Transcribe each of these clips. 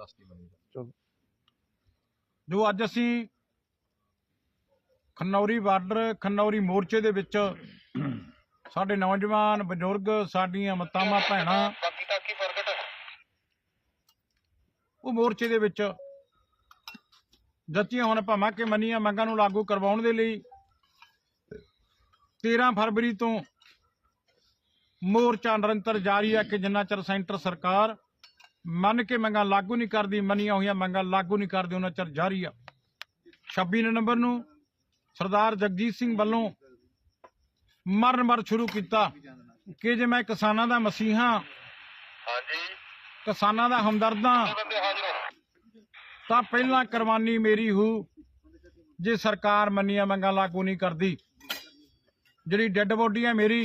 ਦੱਸਦੀ ਬਣੀ ਦਾ ਚਲੋ। ਜੋ ਅੱਜ ਅਸੀਂ ਖਨੌਰੀ ਬਾਰਡਰ ਖਨੌਰੀ ਮੋਰਚੇ ਦੇ ਵਿੱਚ ਸਾਡੇ ਨੌਜਵਾਨ ਬਜ਼ੁਰਗ ਸਾਡੀਆਂ ਮਾਤਾਵਾਂ ਭੈਣਾਂ ਉਹ ਮੋਰਚੇ ਦੇ ਵਿੱਚ ਜੱਤੀਆਂ ਹੁਣ ਭਾਵਾਂ ਕਿ ਮੰਨੀਆਂ ਮੰਗਾਂ ਨੂੰ ਲਾਗੂ ਕਰਵਾਉਣ ਦੇ ਲਈ। 13 ਫਰਵਰੀ ਤੋਂ ਮੋਰਚਾ ਨਿਰੰਤਰ ਜਾਰੀ ਹੈ ਕਿ ਜਿੰਨਾ ਚਿਰ ਸੈਂਟਰ ਸਰਕਾਰ ਮੰਨ ਕੇ ਮੰਗਾਂ ਲਾਗੂ ਨਹੀਂ ਕਰਦੀ ਮੰਨੀਆਂ ਹੋਈਆਂ ਮੰਗਾਂ ਲਾਗੂ ਨਹੀਂ ਕਰਦੀ ਉਹਨਾਂ ਚਿਰ ਜਾਰੀ ਆ। 26 ਨਵੰਬਰ ਨੂੰ ਸਰਦਾਰ ਜਗਜੀਤ ਸਿੰਘ ਵੱਲੋਂ ਮਰਨ ਮਰ ਸ਼ੁਰੂ ਕੀਤਾ ਕਿ ਜੇ ਮੈਂ ਕਿਸਾਨਾਂ ਦਾ ਮਸੀਹਾ ਹਾਂਜੀ। ਕਿਸਾਨਾਂ ਦਾ ਹਮਦਰਦਾਂ ਤਾਂ ਪਹਿਲਾਂ ਕੁਰਬਾਨੀ ਮੇਰੀ ਹੋ ਜੇ ਸਰਕਾਰ ਮੰਨੀਆਂ ਮੰਗਾਂ ਲਾਗੂ ਨਹੀਂ ਕਰਦੀ। ਜਿਹੜੀ ਡੈੱਡ ਬੋਡੀ ਹੈ ਮੇਰੀ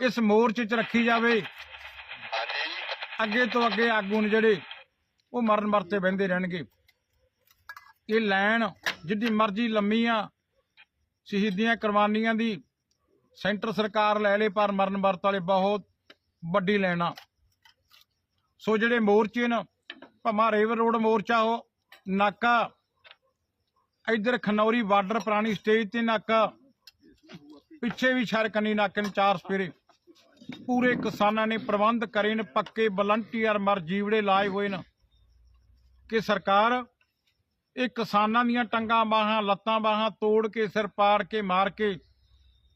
ਇਸ ਮੋਰਚੇ 'ਚ ਰੱਖੀ ਜਾਵੇ। ਅੱਗੇ ਤੋਂ ਅੱਗੇ ਆਗੂ ਨੇ ਜਿਹੜੇ, ਉਹ ਮਰਨ ਵਰਤੇ ਬਹਿੰਦੇ ਰਹਿਣਗੇ। ਇਹ ਲੈਣ ਜਿੱਡੀ ਮਰਜ਼ੀ ਲੰਮੀ ਆ, ਸ਼ਹੀਦੀਆਂ ਕੁਰਬਾਨੀਆਂ ਦੀ ਸੈਂਟਰ ਸਰਕਾਰ ਲੈ ਲੇ, ਪਰ ਮਰਨ ਵਰਤ ਵਾਲੇ ਬਹੁਤ ਵੱਡੀ ਲੈਣਾ ਸੋ ਜਿਹੜੇ ਮੋਰਚੇ ਨੇ ਭਮਾ ਰੇਵਰ ਰੋਡ ਮੋਰਚਾ ਹੋ, ਨਾਕਾ ਇੱਧਰ ਖਨੌਰੀ ਬਾਰਡਰ ਪੁਰਾਣੀ ਸਟੇਜ ਤੇ ਨਾਕਾ, ਪਿੱਛੇ ਵੀ ਸ਼ਰਕਨੀ ਨਾਕੇ ਨੇ ਚਾਰ ਸਪੇਰੇ। ਪੂਰੇ ਕਿਸਾਨਾਂ ਨੇ ਪ੍ਰਬੰਧ ਕਰੇ ਨੇ, ਪੱਕੇ ਵਲੰਟੀਅਰ ਮਰ ਜੀਵੜੇ ਲਾਏ ਹੋਏ ਨੇ ਕਿ ਸਰਕਾਰ ਇਹ ਕਿਸਾਨਾਂ ਦੀਆਂ ਟੰਗਾਂ ਬਾਹਾਂ, ਲੱਤਾਂ ਬਾਹਾਂ ਤੋੜ ਕੇ, ਸਿਰ ਪਾੜ ਕੇ, ਮਾਰ ਕੇ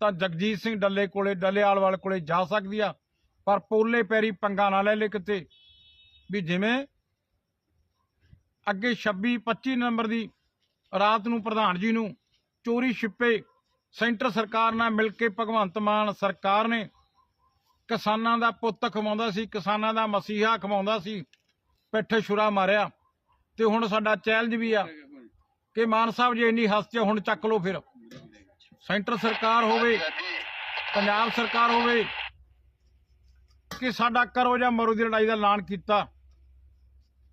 ਤਾਂ ਜਗਜੀਤ ਸਿੰਘ ਡੱਲੇ ਕੋਲੇ ਡੱਲੇਵਾਲ ਵਾਲੇ ਕੋਲੇ ਜਾ ਸਕਦੀ ਆ, ਪਰ ਪੋਲੇ ਪੈਰੀ ਪੰਗਾ ਨਾ ਲੈ ਲੈ ਕਿਤੇ। ਵੀ ਜਿਵੇਂ ਅੱਗੇ 26 25 ਨੰਬਰ ਦੀ ਰਾਤ ਨੂੰ ਪ੍ਰਧਾਨ ਜੀ ਨੂੰ ਚੋਰੀ, ਛਿਪੇ ਸੈਂਟਰ ਸਰਕਾਰ ਨਾਲ ਮਿਲ ਕੇ ਭਗਵੰਤ ਮਾਨ ਸਰਕਾਰ ਨੇ ਕਿਸਾਨਾਂ ਦਾ ਪੁੱਤ ਖਵਾਉਂਦਾ ਸੀ ਕਿਸਾਨਾਂ ਦਾ ਮਸੀਹਾ ਖਵਾਉਂਦਾ ਸੀ ਪਿੱਠ ਛੁਰਾ ਮਾਰਿਆ। ਤੇ ਹੁਣ ਸਾਡਾ ਚੈਲੰਜ ਵੀ ਆ ਕਿ ਮਾਨ ਸਾਹਿਬ ਜੇ ਇੰਨੀ ਹਸਤੀ ਆ, ਹੁਣ ਚੱਕ ਲਓ ਫਿਰ। ਸੈਂਟਰ ਸਰਕਾਰ ਹੋਵੇ ਪੰਜਾਬ ਸਰਕਾਰ ਹੋਵੇ ਕਿ ਸਾਡਾ ਕਰੋ ਜਾਂ ਮਰੋ ਦੀ ਲੜਾਈ ਦਾ ਐਲਾਨ ਕੀਤਾ।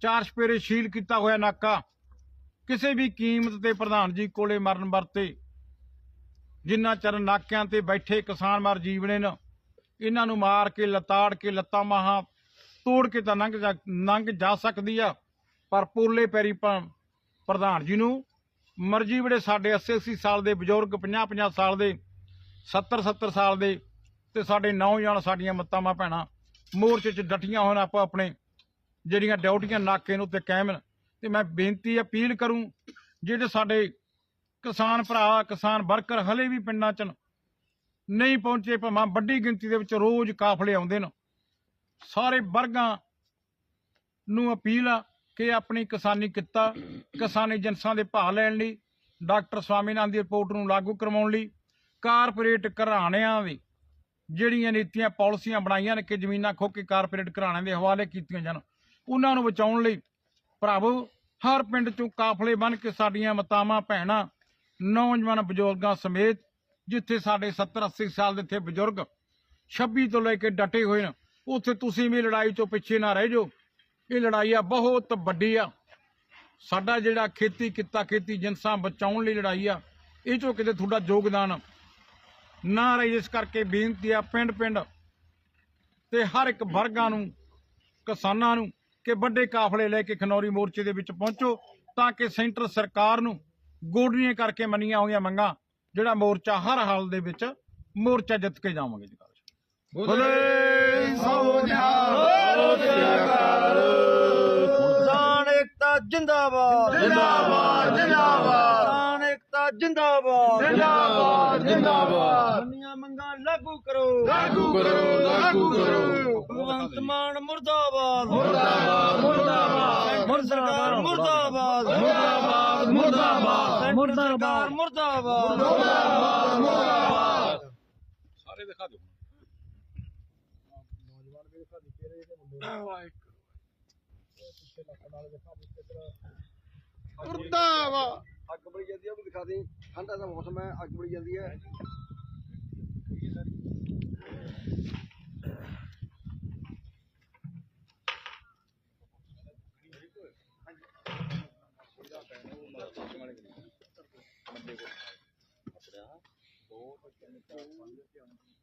ਚਾਰ ਸਪੇਰੇ ਸ਼ੀਲ ਕੀਤਾ ਹੋਇਆ ਨਾਕਾ। ਕਿਸੇ ਵੀ ਕੀਮਤ ਤੇ ਪ੍ਰਧਾਨ ਜੀ ਕੋਲੇ ਮਰਨ ਵਰਤੇ ਜਿੰਨਾ ਚਿਰ ਨਾਕਿਆਂ ਤੇ ਬੈਠੇ ਕਿਸਾਨ ਮਰ ਜੀਵਣੇ ਨੇ ਇਹਨਾਂ ਨੂੰ ਮਾਰ ਕੇ, ਲਤਾੜ ਕੇ, ਲੱਤਾਂ ਮਾਹਾਂ ਤੋੜ ਕੇ ਤਾਂ ਲੰਘ ਜਾ ਲੰਘ ਜਾ ਸਕਦੀ ਆ ਪਰ ਪੋਲੇ ਪੈਰੀ ਪ੍ਰਧਾਨ ਜੀ ਨੂੰ ਮਰਜ਼ੀ ਬੜੇ ਸਾਡੇ 80 80 ਸਾਲ ਦੇ ਬਜ਼ੁਰਗ 50 50 ਸਾਲ ਦੇ 70 70 ਸਾਲ ਦੇ ਤੇ ਸਾਡੇ ਨੌਜਵਾਨ ਸਾਡੀਆਂ ਮੱਤਾਵਾਂ ਭੈਣਾਂ, ਮੋਰਚੇ 'ਚ ਡਟੀਆਂ ਹੋਣ ਆਪਾਂ ਆਪਣੇ ਜਿਹੜੀਆਂ ਡਿਊਟੀਆਂ ਨਾਕੇ ਨੂੰ ਤੇ ਕਾਇਮ ਨੇ। ਤੇ ਮੈਂ ਬੇਨਤੀ, ਅਪੀਲ ਕਰੂੰ, ਜਿਹੜੇ ਸਾਡੇ ਕਿਸਾਨ ਭਰਾ, ਕਿਸਾਨ ਵਰਕਰ ਹਲੇ ਵੀ ਪਿੰਡਾਂ 'ਚ ਨਹੀਂ ਪਹੁੰਚੇ ਭਾਵੇਂ ਵੱਡੀ ਗਿਣਤੀ ਦੇ ਵਿੱਚ ਰੋਜ਼ ਕਾਫਲੇ ਆਉਂਦੇ ਨੇ। ਸਾਰੇ ਵਰਗਾਂ ਨੂੰ ਅਪੀਲ ਆ ਕਿ ਆਪਣੀ ਕਿਸਾਨੀ ਕਿੱਤਾ, ਕਿਸਾਨੀ ਜਨਸਾਂ ਦੇ ਭਾਅ ਲੈਣ ਲਈ, ਡਾਕਟਰ ਸਵਾਮੀਨਾਥਨ ਦੀ ਰਿਪੋਰਟ ਨੂੰ ਲਾਗੂ ਕਰਵਾਉਣ ਲਈ, ਕਾਰਪੋਰੇਟ ਘਰਾਣਿਆਂ ਦੀ ਜਿਹੜੀਆਂ ਨੀਤੀਆਂ, ਪਾਲਿਸੀਆਂ ਬਣਾਈਆਂ ਨੇ ਕਿ ਜ਼ਮੀਨਾਂ ਖੋ ਕੇ ਕਾਰਪੋਰੇਟ ਘਰਾਣਿਆਂ ਦੇ ਹਵਾਲੇ ਕੀਤੀਆਂ ਜਾਣ। ਉਹਨਾਂ ਨੂੰ ਬਚਾਉਣ ਲਈ ਭਰਾਵੋ, ਹਰ ਪਿੰਡ ਚੋਂ ਕਾਫਲੇ ਬਣ ਕੇ ਸਾਡੀਆਂ ਮਤਾਵਾਂ, ਭੈਣਾਂ, ਨੌਜਵਾਨ ਬਜ਼ੁਰਗਾਂ ਸਮੇਤ ਜਿੱਥੇ ਸਾਡੇ 70 80 ਸਾਲ ਦੇ ਇੱਥੇ ਬਜ਼ੁਰਗ 26 ਤੋਂ ਲੈ ਕੇ ਡਟੇ ਹੋਏ ਨੇ, ਉੱਥੇ ਤੁਸੀਂ ਵੀ ਲੜਾਈ ਤੋਂ ਪਿੱਛੇ ਨਾ ਰਹਿ ਜਾਓ। ਇਹ ਲੜਾਈ ਆ, ਬਹੁਤ ਵੱਡੀ ਆ। ਸਾਡਾ ਜਿਹੜਾ ਖੇਤੀ ਕਿੱਤਾ ਖੇਤੀ ਜਿਨਸਾਂ ਬਚਾਉਣ ਲਈ ਲੜਾਈ ਆ, ਇਹ ਚੋਂ ਕਿਤੇ ਤੁਹਾਡਾ ਯੋਗਦਾਨ ਨਾ ਰਹੇ ਇਸ ਕਰਕੇ ਬੇਨਤੀ ਆ ਪਿੰਡ ਪਿੰਡ ਤੇ ਹਰ ਇੱਕ ਵਰਗਾਂ ਨੂੰ, ਕਿਸਾਨਾਂ ਨੂੰ ਕਿ ਵੱਡੇ ਕਾਫਲੇ ਲੈ ਕੇ ਖਨੌਰੀ ਮੋਰਚੇ ਦੇ ਵਿੱਚ ਪਹੁੰਚੋ ਤਾਂ ਕਿ ਸੈਂਟਰ ਸਰਕਾਰ ਨੂੰ ਗੋਡਰੀਆਂ ਕਰਕੇ ਮੰਨੀਆਂ ਹੋਈਆਂ ਮੰਗਾਂ ਜਿਹੜਾ ਮੋਰਚਾ ਹਰ ਹਾਲ ਦੇ ਵਿੱਚ ਮੋਰਚਾ ਜਿੱਤ ਕੇ ਜਾਵਾਂਗੇ ਜੀ ਬੋਲੇ ਸੋ ਕਿਸਾਨ ਏਕਤਾ ਜਿੰਦਾਬਾਦ। ਜਿੰਦਾਬਾਦ ਜਿੰਦਾਬਾਦ। ਕਿਸਾਨ ਏਕਤਾ ਜਿੰਦਾਬਾਦ। ਜਿੰਦਾਬਾਦ ਜਿੰਦਾਬਾਦ। ਮੰਨੀਆਂ ਮੰਗਾਂ ਲਾਗੂ ਕਰੋ। ਲਾਗੂ ਕਰੋ ਲਾਗੂ ਕਰੋ। ਭਗਵੰਤ ਮਾਨ ਮੁਰਦਾਬਾਦ। ਮੁਰਦਾਬਾਦ ਮੁਰਦਾਬਾਦ। ਮੁਰ ਸਰਕਾਰ ਮੁਰਦਾਬਾਦ ਮੁਰਦਾਬਾਦ। मुर्दाबाद। मुर्दाबाद। मुर्दाबाद। सारे दिखा दो। नौजवान भी दिखा दी तेरे ये मुंडे वाइट पीछे लखन वाले दिखा दी तेरा मुर्दाबाद। आग बड़ी जल्दी है दिखा दें। ठंडा सा मौसम है आग बड़ी जल्दी है। हाँ Gracias. ਠੰਡਾ ਦਾ ਮੌਸਮ ਹੈ ਅੱਗ ਬੜੀ ਜਾਂਦੀ ਹੈ